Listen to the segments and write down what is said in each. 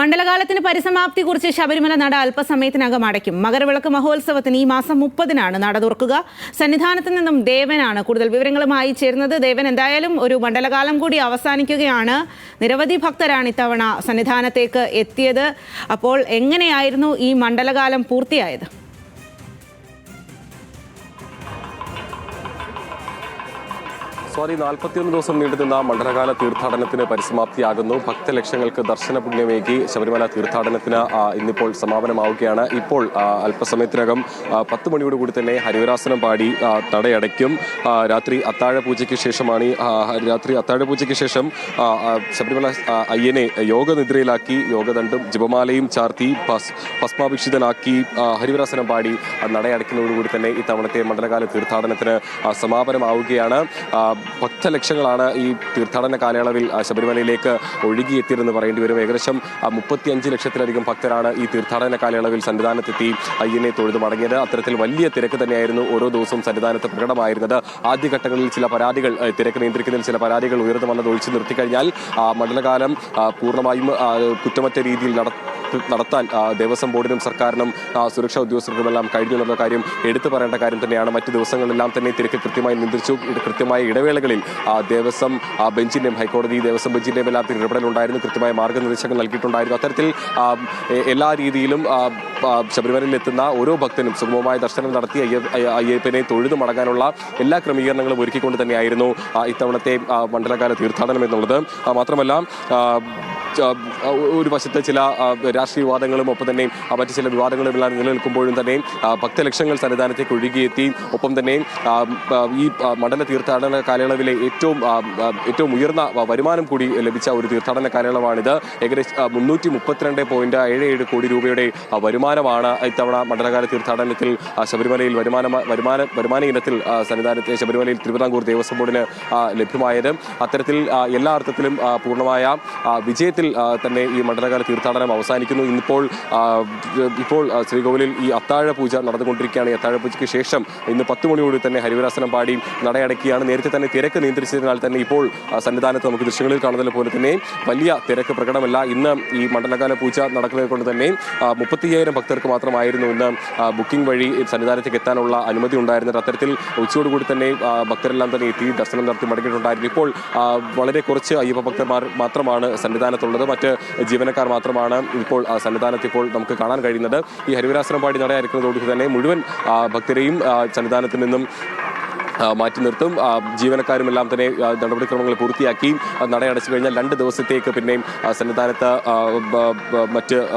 മണ്ഡലകാലത്തിന് പരിസമാപ്തി കുറിച്ച് ശബരിമല നട അല്പസമയത്തിനകം അടയ്ക്കും. മകരവിളക്ക് മഹോത്സവത്തിന് ഈ മാസം മുപ്പതിനാണ് നട തുറക്കുക. സന്നിധാനത്ത് നിന്നും ദേവനാണ് കൂടുതൽ വിവരങ്ങളുമായി ചേരുന്നത്. ദേവൻ എന്തായാലും ഒരു മണ്ഡലകാലം കൂടി അവസാനിക്കുകയാണ്. നിരവധി ഭക്തരാണ് ഇത്തവണ സന്നിധാനത്തേക്ക് എത്തിയത്. അപ്പോൾ എങ്ങനെയായിരുന്നു ഈ മണ്ഡലകാലം പൂർത്തിയായത്? സ്വാതി നാൽപ്പത്തിയൊന്ന് ദിവസം നീണ്ടുനിന്ന മണ്ഡലകാല തീർത്ഥാടനത്തിന് പരിസമാപ്തിയാകുന്നു. ഭക്തലക്ഷങ്ങൾക്ക് ദർശന പുണ്യമേകി ശബരിമല തീർത്ഥാടനത്തിന് ഇന്നിപ്പോൾ സമാപനമാവുകയാണ്. ഇപ്പോൾ അല്പസമയത്തിനകം പത്ത് മണിയോട് കൂടി തന്നെ ഹരിവരാസനം പാടി തടയടയ്ക്കും. രാത്രി അത്താഴ പൂജയ്ക്ക് ശേഷമാണ് രാത്രി അത്താഴ പൂജയ്ക്ക് ശേഷം ശബരിമല അയ്യനെ യോഗനിദ്രയിലാക്കി യോഗദണ്ഡും ജപമാലയും ചാർത്തി ഭസ് ഭസ്മാഭിക്ഷിതനാക്കി ഹരിവരാസനം പാടി നടയടയ്ക്കുന്നതോടുകൂടി തന്നെ ഇത്തവണത്തെ മണ്ഡലകാല തീർത്ഥാടനത്തിന് സമാപനമാവുകയാണ്. ആ, ഭക്തലക്ഷങ്ങളാണ് ഈ തീർത്ഥാടന കാലയളവിൽ ശബരിമലയിലേക്ക് ഒഴുകിയെത്തിയതെന്ന് പറയേണ്ടി വരും. ഏകദേശം മുപ്പത്തിയഞ്ച് ലക്ഷത്തിലധികം ഭക്തരാണ് ഈ തീർത്ഥാടന കാലയളവിൽ സന്നിധാനത്തെത്തി അയ്യനെ തൊഴുതു മടങ്ങിയത്. അത്തരത്തിൽ വലിയ തിരക്ക് തന്നെയായിരുന്നു ഓരോ ദിവസവും സന്നിധാനത്ത് പ്രകടമായിരുന്നത്. ആദ്യഘട്ടങ്ങളിൽ ചില പരാതികൾ തിരക്ക് നിയന്ത്രിക്കുന്നതിൽ ചില പരാതികൾ ഉയർന്നു വന്നത് ഒഴിച്ചു നിർത്തിക്കഴിഞ്ഞാൽ മണ്ഡലകാലം പൂർണമായും കുറ്റമറ്റ രീതിയിൽ നട നടത്താൻ ദേവസ്വം ബോർഡിനും സർക്കാരിനും സുരക്ഷാ ഉദ്യോഗസ്ഥർക്കുമെല്ലാം കഴിഞ്ഞു എന്നുള്ള കാര്യം എടുത്തു പറയേണ്ട കാര്യം തന്നെയാണ്. മറ്റു ദിവസങ്ങളിലെല്ലാം തന്നെ തിരക്ക് കൃത്യമായി നിയന്ത്രിച്ചു. കൃത്യമായ ഇടവേളകളിൽ ദേവസ്വം ബെഞ്ചിന്റെയും ഹൈക്കോടതി ദേവസ്വം ബെഞ്ചിന്റെയും എല്ലാം ഇടപെടലുണ്ടായിരുന്നു. കൃത്യമായ മാർഗനിർദ്ദേശങ്ങൾ നൽകിയിട്ടുണ്ടായിരുന്നു. അത്തരത്തിൽ എല്ലാ രീതിയിലും ശബരിമലയിൽ എത്തുന്ന ഓരോ ഭക്തനും സുഗമമായ ദർശനം നടത്തി അയ്യ അയ്യ- അയ്യപ്പനെ തൊഴുതു മടങ്ങാനുള്ള എല്ലാ ക്രമീകരണങ്ങളും ഒരുക്കിക്കൊണ്ട് തന്നെയായിരുന്നു ഇത്തവണത്തെ മണ്ഡലകാല തീർത്ഥാടനം എന്നുള്ളത്. മാത്രമല്ല ഒരു വശത്ത് ചില രാഷ്ട്രീയ വിവാദങ്ങളും ഒപ്പം തന്നെ മറ്റു ചില വിവാദങ്ങളും എല്ലാം നിലനിൽക്കുമ്പോഴും തന്നെ ഭക്തലക്ഷങ്ങൾ സന്നിധാനത്തേക്ക് ഒഴുകിയെത്തി ഒപ്പം തന്നെ ഈ മണ്ഡല തീർത്ഥാടന കാലയളവിലെ ഏറ്റവും ഏറ്റവും ഉയർന്ന വരുമാനം കൂടി ലഭിച്ച ഒരു തീർത്ഥാടന കാലയളവാണിത്. ഏകദേശം മുന്നൂറ്റി മുപ്പത്തിരണ്ട് പോയിന്റ് ഏഴ് ഏഴ് കോടി രൂപയുടെ വരുമാനമാണ് ഇത്തവണ മണ്ഡലകാല തീർത്ഥാടനത്തിൽ ശബരിമലയിൽ വരുമാന വരുമാന വരുമാന ഇനത്തിൽ സന്നിധാനത്തെ ശബരിമലയിൽ തിരുവിതാംകൂർ ദേവസ്വം ബോർഡിന് ലഭ്യമായത്. അത്തരത്തിൽ എല്ലാ അർത്ഥത്തിലും പൂർണമായ വിജയത്തിൽ തന്നെ ഈ മണ്ഡലകാല തീർത്ഥാടനം അവസാനിക്കുന്നു. ഇന്നിപ്പോൾ ഇപ്പോൾ ശ്രീകോവിലിൽ ഈ അത്താഴ പൂജ നടന്നുകൊണ്ടിരിക്കുകയാണ്. ഈ അത്താഴ പൂജയ്ക്ക് ശേഷം ഇന്ന് പത്ത് മണിയോടെ തന്നെ ഹരിവരാസനം പാടി നടയടക്കുകയാണ്. നേരത്തെ തന്നെ തിരക്ക് നിയന്ത്രിച്ചതിനാൽ തന്നെ ഇപ്പോൾ സന്നിധാനത്ത് നമുക്ക് ദൃശ്യങ്ങളിൽ കാണുന്നത് പോലെ തന്നെ വലിയ തിരക്ക് പ്രകടമല്ല. ഇന്ന് ഈ മണ്ഡലകാല പൂജ നടക്കുന്നത് കൊണ്ട് തന്നെ മുപ്പത്തിയ്യായിരം ഭക്തർക്ക് മാത്രമായിരുന്നു ഇന്ന് ബുക്കിംഗ് വഴി സന്നിധാനത്തേക്ക് എത്താനുള്ള അനുമതി ഉണ്ടായിരുന്നത്. അത്തരത്തിൽ ഉച്ചയോടുകൂടി തന്നെ ഭക്തരെല്ലാം തന്നെ എത്തി ദർശനം നടത്തി മടങ്ങിയിട്ടുണ്ടായിരുന്നു. ഇപ്പോൾ വളരെ കുറച്ച് അയ്യപ്പ ഭക്തന്മാർ മാത്രമാണ് സന്നിധാനത്തുള്ളത്. മറ്റ് ജീവനക്കാർ മാത്രമാണ് ഇപ്പോൾ സന്നിധാനത്ത് ഇപ്പോൾ നമുക്ക് കാണാൻ കഴിയുന്നത്. ഈ ഹരിവരാസനം പാടി നടയായിരിക്കുന്നതോടുകൂടി തന്നെ മുഴുവൻ ഭക്തരെയും സന്നിധാനത്ത് നിന്നും മാറ്റി നിർത്തും. ജീവനക്കാരും എല്ലാം തന്നെ നടപടിക്രമങ്ങൾ പൂർത്തിയാക്കി. നട നടയടച്ചു കഴിഞ്ഞാൽ രണ്ട് ദിവസത്തേക്ക് പിന്നെയും സന്നിധാനത്ത് മറ്റ്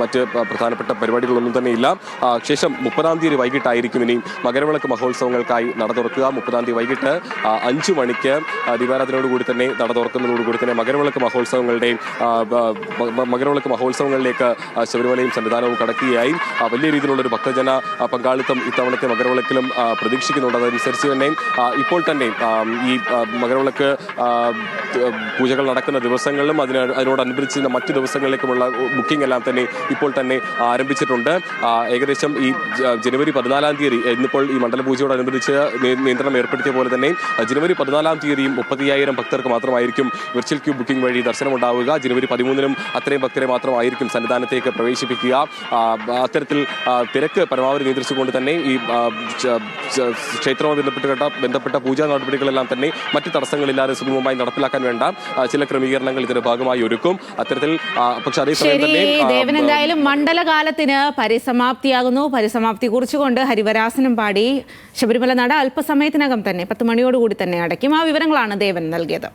മറ്റ് പ്രധാനപ്പെട്ട പരിപാടികളൊന്നും തന്നെ ഇല്ല. ശേഷം മുപ്പതാം തീയതി വൈകിട്ടായിരിക്കും ഇനി മകരവിളക്ക് മഹോത്സവങ്ങൾക്കായി നട തുറക്കുക. മുപ്പതാം തീയതി വൈകിട്ട് അഞ്ച് മണിക്ക് ദീപാരാധനയോടുകൂടി തന്നെ നട തുറക്കുന്നതോടുകൂടി തന്നെ മകരവിളക്ക് മഹോത്സവങ്ങളുടെ ആ, ബ- ബ- മകരവിളക്ക് മഹോത്സവങ്ങളിലേക്ക് ശബരിമലയും സന്നിധാനവും കടക്കുകയായി. വലിയ രീതിയിലുള്ളൊരു ഭക്തജന പങ്കാളിത്തം ഇത്തവണത്തെ മകരവിളക്കിലും പ്രതീക്ഷിക്കുന്നുണ്ട്. അതനുസരിച്ച് തന്നെ ഇപ്പോൾ തന്നെയും ഈ മകരവിളക്ക് പൂജകൾ നടക്കുന്ന ദിവസങ്ങളിലും അതിന് അതിനോടനുബന്ധിച്ച് മറ്റു ദിവസങ്ങളിലേക്കുമുള്ള ബുക്കിംഗ് എല്ലാം തന്നെ ഇപ്പോൾ തന്നെ ആരംഭിച്ചിട്ടുണ്ട്. ഏകദേശം ഈ ജനുവരി പതിനാലാം തീയതി ഇന്നിപ്പോൾ ഈ മണ്ഡലപൂജയോടനുബന്ധിച്ച് നിയന്ത്രണം ഏർപ്പെടുത്തിയ പോലെ തന്നെ ജനുവരി പതിനാലാം തീയതിയും മുപ്പത്തിയായിരം ഭക്തർക്ക് മാത്രമായിരിക്കും വിർച്വൽ ക്യൂ ബുക്കിംഗ് വഴി ദർശനം ഉണ്ടാവുക ജനുവരി പതിമൂന്നിനും അത്രയും ഭക്തരെ മാത്രമായിരിക്കും സന്നിധാനത്തേക്ക് പ്രവേശിപ്പിക്കുക. അത്തരത്തിൽ തിരക്ക് പരമാവധി നിയന്ത്രിച്ചുകൊണ്ട് തന്നെ ഈ ക്ഷേത്രവുമായി ബന്ധപ്പെട്ട് ബന്ധപ്പെട്ട പൂജാ നടപടികളെല്ലാം തന്നെ മറ്റ് തടസ്സങ്ങളില്ലാതെ സുഗമമായി നടപ്പിലാക്കാൻ വേണ്ട. ചില ക്രമീകരണങ്ങൾ ഇതിന്റെ ഭാഗമായി ഒരുക്കും. അത്തരത്തിൽ പക്ഷെ അതേസമയം തന്നെ ദേവൻ എന്തായാലും മണ്ഡലകാലത്തിന് പരിസമാപ്തിയാകുന്നു. പരിസമാപ്തി കുറിച്ചുകൊണ്ട് ഹരിവരാസനം പാടി ശബരിമല നട അല്പസമയത്തിനകം തന്നെ പത്ത് മണിയോടുകൂടി തന്നെ അടയ്ക്കും. ആ വിവരങ്ങളാണ് ദേവൻ നൽകിയത്.